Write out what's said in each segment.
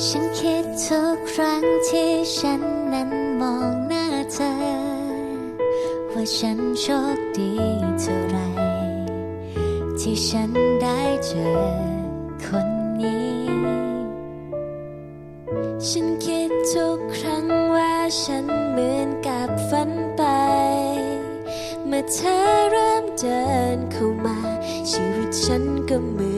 ฉันคิดทุกครั้งที่ฉันนั้นมองหน้าเธอ ว่าฉันโชคดีเท่าไร ที่ฉันได้เจอคนนี้ ฉันคิดทุกครั้งว่าฉันเหมือนกับฝันไป เมื่อเธอเริ่มเดินเข้ามา ชีวิตฉันก็เหมือน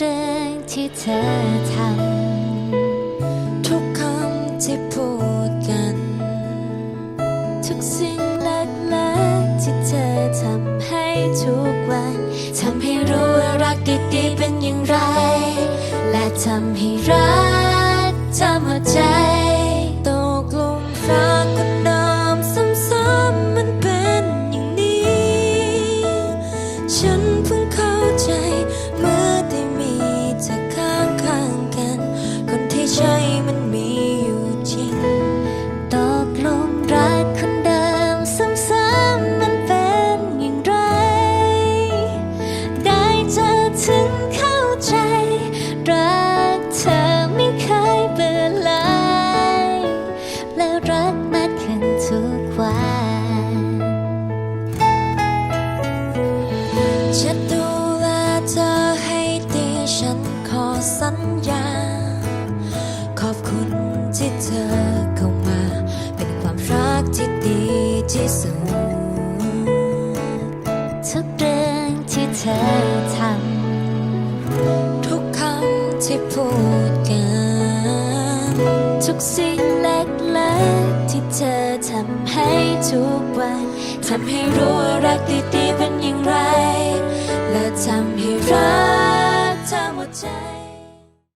เรื่องที่เธอทำทุกคำที่พูดกัน ทุกสิ่งเล็กๆที่เธอทำให้ทุกวันทำให้รู้ว่ารักดีๆเป็นอย่างไร และทำให้รักทำหัวใจ สัญญา ขอบคุณที่เธอเข้ามา เป็นความรักที่ดีที่สุดทุกเรื่องที่เธอทำทุกคำที่พูดกัน ทุกสิ่งเล็กๆที่เธอทำให้ทุกวันทำให้รู้ว่ารักดีๆเป็นอย่างไร และทำให้รัก